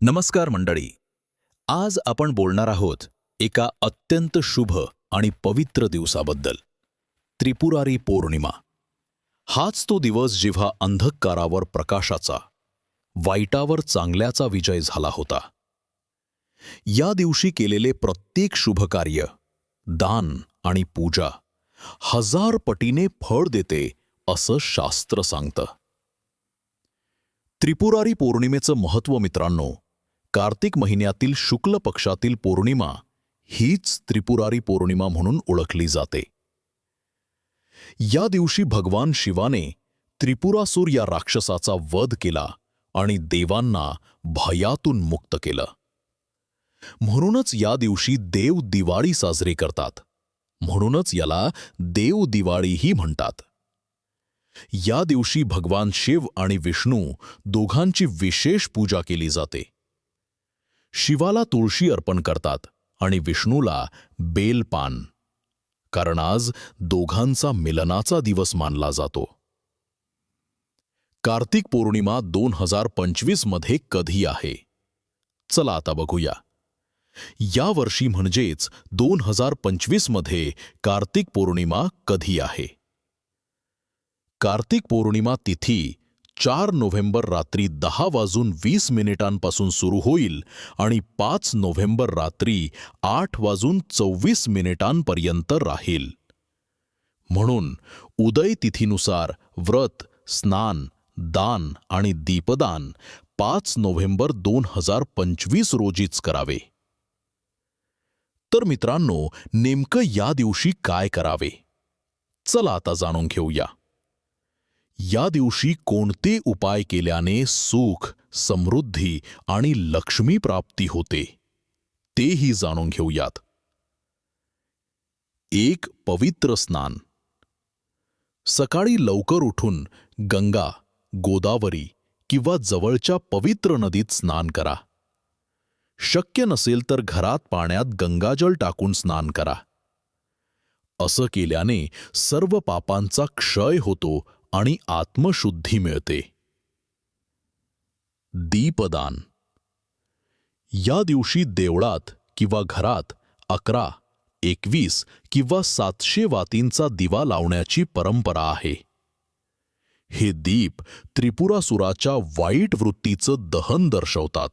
नमस्कार मंडळी. आज आपण बोलणार आहोत एका अत्यंत शुभ आणि पवित्र दिवसाबद्दल. त्रिपुरारी पौर्णिमा. हाच तो दिवस जेव्हा अंधकारावर प्रकाशाचा वाईटावर चांगल्याचा विजय झाला होता. या दिवशी केलेले प्रत्येक शुभ कार्य दान आणि पूजा हजार पटीने फळ देते असं शास्त्र सांगतं. त्रिपुरारी पौर्णिमेचं महत्त्व मित्रांनो कार्तिक महिन्यातील शुक्ल पक्षातील पौर्णिमा हीच त्रिपुरारी पौर्णिमा म्हणून ओळखली जाते. या दिवशी भगवान शिवाने त्रिपुरासूर या राक्षसाचा वध केला आणि देवांना भयातून मुक्त केलं. म्हणूनच या दिवशी देव दिवाळी साजरी करतात. म्हणूनच याला देव दिवाळीही म्हणतात. या दिवशी भगवान शिव आणि विष्णू दोघांची विशेष पूजा केली जाते. शिवाला तुळशी अर्पण करतात आणि विष्णूला बेलपान कारण आज दोघांचा मिलनाचा दिवस मानला जातो. कार्तिक पौर्णिमा दोन हजार पंचवीसमध्ये कधी आहे? चला आता बघूया. या वर्षी म्हणजेच दोन हजार पंचवीसमध्ये कार्तिक पौर्णिमा कधी आहे? कार्तिक पौर्णिमा तिथी चार नोव्हेंबर रात्री दहा वाजून वीस मिनिटांपासून सुरू होईल आणि पाच नोव्हेंबर रात्री आठ वाजून चोवीस मिनिटांपर्यंत राहील. म्हणून उदय तिथीनुसार व्रत स्नान दान आणि दीपदान पाच नोव्हेंबर दोन हजार पंचवीस रोजीच करावे. तर मित्रांनो नेमकं या दिवशी काय करावे? चला आता जाणून घेऊया. या दिवशी कोणते उपाय केल्याने सुख समृद्धी आणि लक्ष्मी प्राप्ती होते? तेही जाणून घेऊयात. एक पवित्र स्नान. सकाळी लवकर उठून गंगा गोदावरी किंवा जवळच्या पवित्र नदीत स्नान करा. शक्य नसेल तर घरात पाण्यात गंगाजल टाकून स्नान करा. असं केल्याने सर्व पापांचा क्षय होतो आणि आत्मशुद्धी मिळते. दीपदान. या दिवशी देवळात किंवा घरात अकरा एकवीस किंवा सातशे वातींचा दिवा लावण्याची परंपरा आहे. हे दीप त्रिपुरासुराच्या वाईट वृत्तीचं दहन दर्शवतात.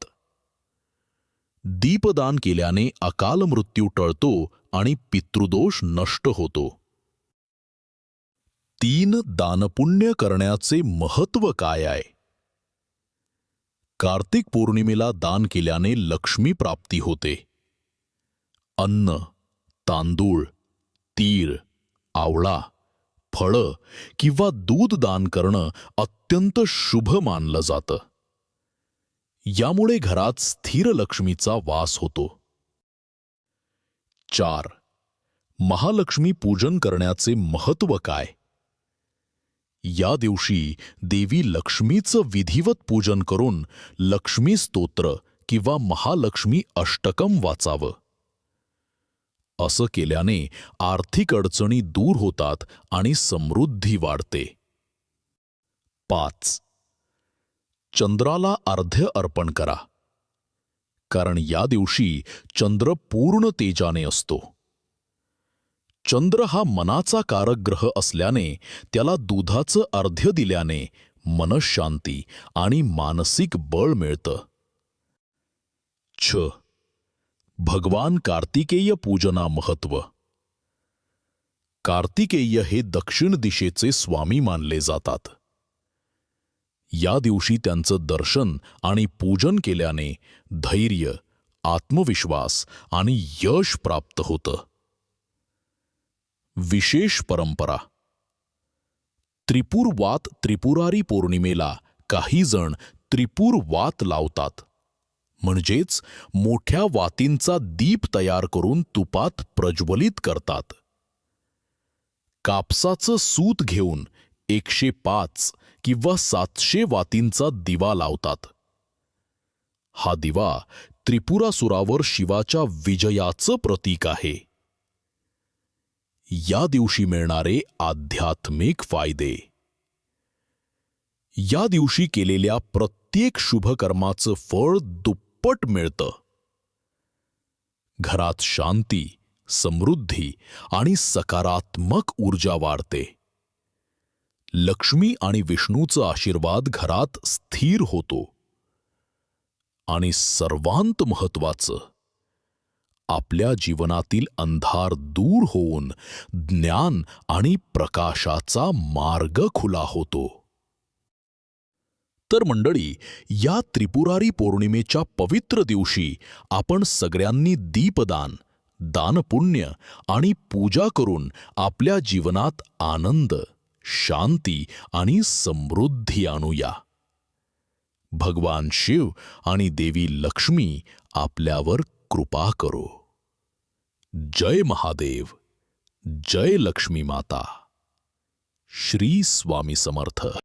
दीपदान केल्याने अकाल मृत्यू टळतो आणि पितृदोष नष्ट होतो. तीन दानपुण्य करण्याचे महत्त्व काय आहे? कार्तिक पौर्णिमेला दान केल्याने लक्ष्मी प्राप्ती होते. अन्न तांदूळ तीळ आवळा फळं किंवा दूध दान करणं अत्यंत शुभ मानलं जातं. यामुळे घरात स्थिर लक्ष्मीचा वास होतो. चार महालक्ष्मी पूजन करण्याचे महत्त्व काय? या दिवशी देवी लक्ष्मीचं विधिवत पूजन करून लक्ष्मी स्तोत्र किंवा महालक्ष्मी अष्टकम वाचावं. असं केल्याने आर्थिक अडचणी दूर होतात आणि समृद्धी वाढते. पाच. चंद्राला अर्ध्य अर्पण करा. कारण या दिवशी चंद्र पूर्ण तेजाने असतो. चंद्र हा मनाचा कारक ग्रह असल्याने त्याला दुधाचं अर्ध्य दिल्याने मनशांती आणि मानसिक बळ मिळतं. छ. भगवान कार्तिकेय पूजना महत्त्व. कार्तिकेय हे दक्षिण दिशेचे स्वामी मानले जातात. या दिवशी त्यांचं दर्शन आणि पूजन केल्याने धैर्य आत्मविश्वास आणि यश प्राप्त होतं. विशेष परंपरा. त्रिपूर वात त्रिपुरारी पौर्णिमेला काही जण त्रिपूर वात लावतात. म्हणजेच मोठ्या वातींचा दीप तयार करून तुपात प्रज्वलित करतात. कापसाचं सूत घेऊन एकशे पाच किंवा सातशे वातींचा दिवा लावतात. हा दिवा त्रिपुरासुरावर शिवाच्या विजयाचं प्रतीक आहे. या दिवशी मिळणारे आध्यात्मिक फायदे. या दिवशी केलेल्या प्रत्येक शुभकर्माचं फळ दुप्पट मिळतं. घरात शांती समृद्धी आणि सकारात्मक ऊर्जा वाढते. लक्ष्मी आणि विष्णूचा आशीर्वाद घरात स्थिर होतो. आणि सर्वांत महत्वाचं आपल्या जीवनातील अंधार दूर होऊन ज्ञान आणि प्रकाशाचा मार्ग खुला होतो. तर मंडळी या त्रिपुरारी पौर्णिमेच्या पवित्र दिवशी आपण सगळ्यांनी दीपदान दानपुण्य आणि पूजा करून आपल्या जीवनात आनंद शांती आणि समृद्धी आणूया. भगवान शिव आणि देवी लक्ष्मी आपल्यावर कृपा करो। जय महादेव जय लक्ष्मी माता। श्री स्वामी समर्थ।